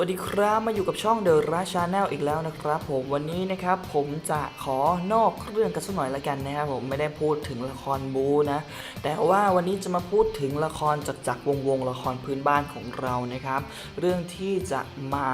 สวัสดีครับมาอยู่กับช่องเดอะราชาแนลอีกแล้วนะครับผมวันนี้นะครับผมจะขอนอกเรื่องกันสักหน่อยละกันนะครับผมไม่ได้พูดถึงละครบูนะ แต่ว่าวันนี้จะมาพูดถึงละครจากจักวงวงละครพื้นบ้านของเรานะครับ เรื่องที่จะมา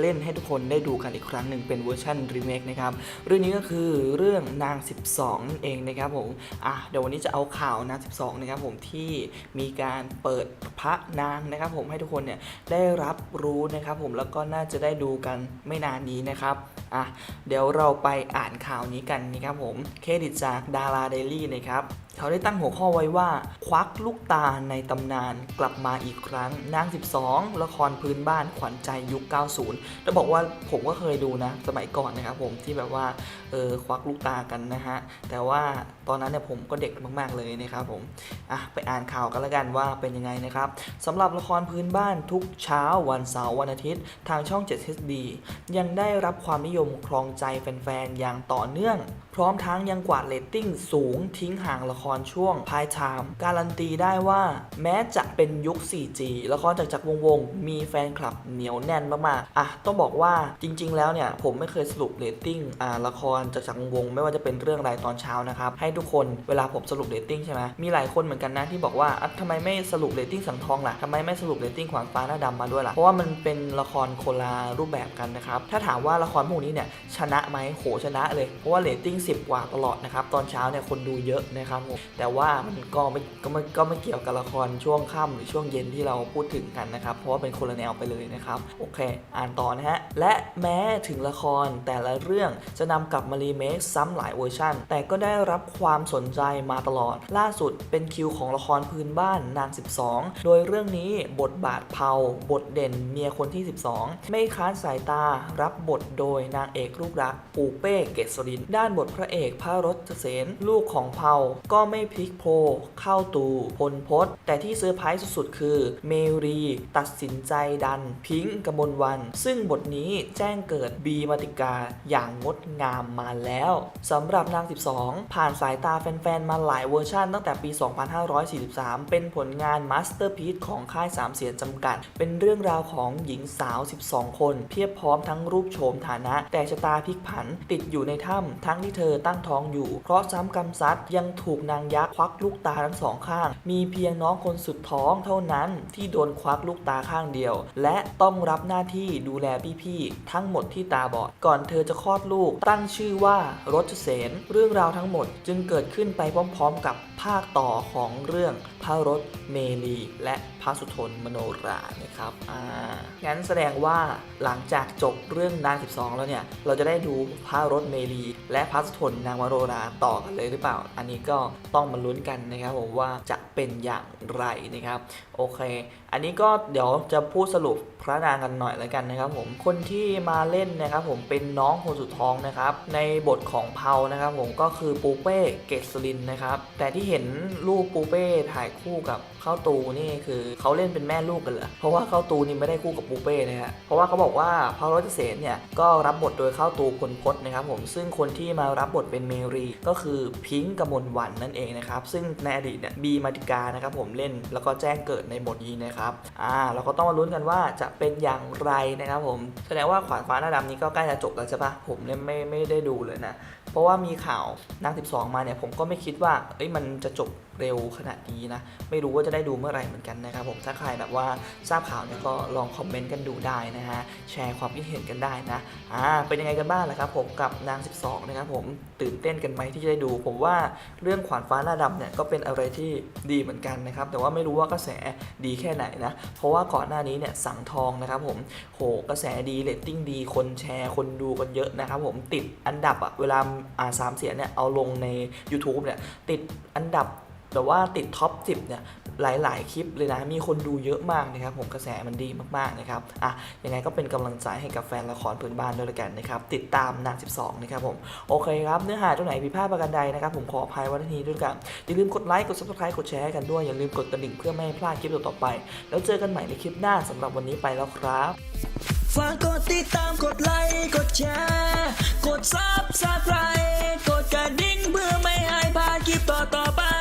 เล่นให้ทุกคนได้ดูกันอีกครั้งหนึ่งเป็นเวอร์ชันรีเมคนะครับเรื่องนี้ก็คือเรื่องนาง 12นั่นเองนะครับผมอะเดี๋ยววันนี้จะเอาข่าวนาง 12 นะครับผมที่มีการเปิดพระนางนะครับผมให้ทุกคนเนี่ยได้รับรู้นะครับผมแล้วก็น่าจะได้ดูกันไม่นานนี้นะครับอะเดี๋ยวเราไปอ่านข่าวนี้กันนะครับผมเครดิตจากดาราเดลี่นะครับเขาได้ตั้งหัวข้อไว้ว่า ควักลูกตาในตำนานกลับมาอีกครั้งนาง 12 ละครพื้นบ้านขวัญใจยุค 90 จะบอกว่าผมก็เคยดูนะ สมัยก่อนนะครับผมที่แบบว่าเออควักลูกตากันนะฮะ แต่ว่าตอนนั้นเนี่ยผมก็เด็กมาก ๆ เลยนะครับผมอะไปอ่านข่าวกันแล้วกันว่าเป็นยังไงนะครับสำหรับละครพื้นบ้านทุกเช้าวันเสาร์วันอาทิตย์ทางช่อง 7 HD ยังได้รับความนิยมครองใจแฟนๆ อย่างต่อเนื่อง พร้อมทั้งยังกวาดเรตติ้งสูงทิ้งห่างละครช่วงพายไทม์การันตีได้ว่า แม้จะเป็นยุค 4G ละครจากจักรวงวงมีแฟนคลับเหนียวแน่นมากๆ อะ ต้องบอกว่าจริง ๆ แล้วเนี่ย ผมไม่เคยสรุปเรตติ้งอ่าละครจากจักรวงวงไม่ว่าจะเป็นเรื่องอะไรตอนเช้านะครับ ให้ทุกคนเวลาผมสรุปเรตติ้งใช่ไหมมีหลายคนเหมือนกันนะที่บอกว่าอะทำไมไม่สรุปเรตติ้งสังทองล่ะทำไมไม่สรุปเรตติ้งขวางฟ้าหน้าดำมาด้วยล่ะเพราะว่ามันเป็นละคครโคนละรูปแบบกันนะครับ ถ้าถามว่าละครพวกนี้เนี่ยชนะไหมโหชนะเลย เพราะว่าเรตติ้ง 10 กว่าตลอดนะครับ ตอนเช้าเนี่ยคนดูเยอะนะครับผมแต่ว่ามันก็ไม่ก็ไม่ก็ไม่เกี่ยวกับละครช่วงค่ำหรือช่วงเย็นที่เราพูดถึงกันนะครับ เพราะว่าเป็นคนละแนวไปเลยนะครับ โอเค อ่านต่อนะฮะ และแม้ถึงละครแต่ละเรื่องจะนำกลับมารีเมคซ้ำหลายเวอร์ชันแต่ก็ได้รับความสนใจมาตลอด ล่าสุดเป็นคิวของละครพื้นบ้านนาง 12 โดยเรื่องนี้บทบาทเผาบทเด่นเมียคนที่12 ไม่ค้านสายตารับบทโดยนางเอกรูปรักปูเป้เกษริน ด้านบทพระเอกพระรถเสนลูกของเผาก็ไม่พลิกโพเข้าตูพลพศแต่ที่เซอร์ไพรส์สุดๆ คือ เมรีตัดสินใจดัน พิงค์กมลวัน ซึ่งบทนี้แจ้งเกิดบีมาติกาอย่างงดงามมาแล้วสำหรับนาง 12 ผ่านสายตาแฟนๆ มาหลายเวอร์ชันตั้งแต่ปี 2543 เป็นผลงานมาสเตอร์พี e ของค่ายสามเสียนจำกัด เป็นเรื่องราวของหญิงสาาว 12 คน เพียบพร้อมทั้งรูปโฉมฐานะ แต่ชะตาพลิกผันติดอยู่ในถ้ำทั้งที่เธอตั้งท้องอยู่ เพราะซ้ำกำซัดยังถูกนางยักษ์ควักลูกตาทั้งสองข้าง มีเพียงน้องคนสุดท้องเท่านั้นที่โดนควักลูกตาข้างเดียว และต้องรับหน้าที่ดูแลพี่ๆทั้งหมดที่ตาบอดก่อนเธอจะคลอดลูก ตั้งชื่อว่ารจเสนเรื่องราวทั้งหมดจึงเกิดขึ้นไปพร้อมๆ กับภาคต่อของเรื่องพระรถเมลี และพระสุทนมโนรานะครับอ่างั้นสดงว่าหลังจากจบเรื่องนาง 12 แล้วเนี่ย เราจะได้ดูพระรถเมลี และพระสุทนนางมโนราต่อกันเลยหรือเปล่า อันนี้ก็ต้องมาลุ้นกันนะครับผมว่าจะเป็นอย่างไรนะครับ โอเค อันนี้ก็เดี๋ยวจะพูดสรุปพระนางกันหน่อยแล้วกันนะครับผม คนที่มาเล่นนะครับผมเป็นน้องคนสุดท้องนะครับ ในบทของเผานะครับผมก็คือปูเป้เกษรินนะครับ แต่ที่เห็นรูปปูเป้ถ่ายคู่กับเข้าตูนี่คือเขาเล่นเป็นแม่ลูกกันเหรอ เพราะว่าเข้าตูนี่ไม่ได้คู่กับปูเป้นะฮะเพราะว่าเขาบอกว่าพระรจเสนเนี่ยก็รับบทโดยเข้าตูพลพศนะครับผมซึ่งคนที่มารับบทเป็นเมรีก็คือพิงค์กมลวันนั่นเองนะครับซึ่งในอดีตเนี่ยบีมาติกานะครับผมเล่นแล้วก็แจ้งเกิดในบทนี้นะครับอ่าเราก็ต้องมาลุ้นกันว่าจะเป็นอย่างไรนะครับผมแสดงว่าขวานฟ้าหน้าดำนี้ก็ใกล้จะจบแล้วใช่ปะผมเนี่ยไม่ไม่ได้ดูเลยนะเพราะว่ามีข่าวนาง 12 มาเนี่ยผมก็ไม่คิดว่าเอ้ยมันจะจบเร็วขนาดนี้นะ ไม่รู้ว่าจะได้ดูเมื่อไหร่เหมือนกันนะครับผมถ้าใครแบบว่าทราบข่าวเนี่ยก็ลองคอมเมนต์กันดูได้นะฮะแชร์ความคิดเห็นกันได้นะอ่าเป็นยังไงกันบ้างล่ะครับผมกับนาง 12 นะครับผมตื่นเต้นกันไหมที่จะได้ดู ผมว่าเรื่องขวานฟ้าหน้าดำเนี่ยก็เป็นอะไรที่ดีเหมือนกันนะครับแต่ว่าไม่รู้ว่ากระแสดีแค่ไหนนะเพราะว่าก่อนหน้านี้เนี่ยสังทองนะครับผมโหกระแสดีเรตติ้งดีคนแชร์คนดูกันเยอะนะครับผมติดอันดับอะเวลาอ่าสามเสียเนี่ยเอาลงใน YouTube เนี่ยติดอันดับ แต่ว่าติดท็อป 10 เนี่ยหลาย ๆ คลิปเลยนะ มีคนดูเยอะมากนะครับผมกระแสมันดีมาก ๆ นะครับ อะ ยังไงก็เป็นกำลังใจให้กับแฟนละครพื้นบ้านด้วยละกันนะครับ ติดตามนาง 12 นะครับผม โอเคครับ เนื้อหาตรงไหนผิดพลาดประการใดนะครับ ผมขออภัยวันนี้ด้วยกัน อย่าลืมกดไลค์ กดซับสไครต์กดแชร์กันด้วย อย่าลืมกดกระดิ่งเพื่อไม่ให้พลาดคลิปต่อๆไป แล้วเจอกันใหม่ในคลิปหน้าสำหรับวันนี้ไปแล้วครับ ฝากกดติดตาม กดไลค์ กดแชร์ กดซับสไคร b ์กดกระดิ่งเพื่อไม่ให้พลาดคลิปต่อๆไป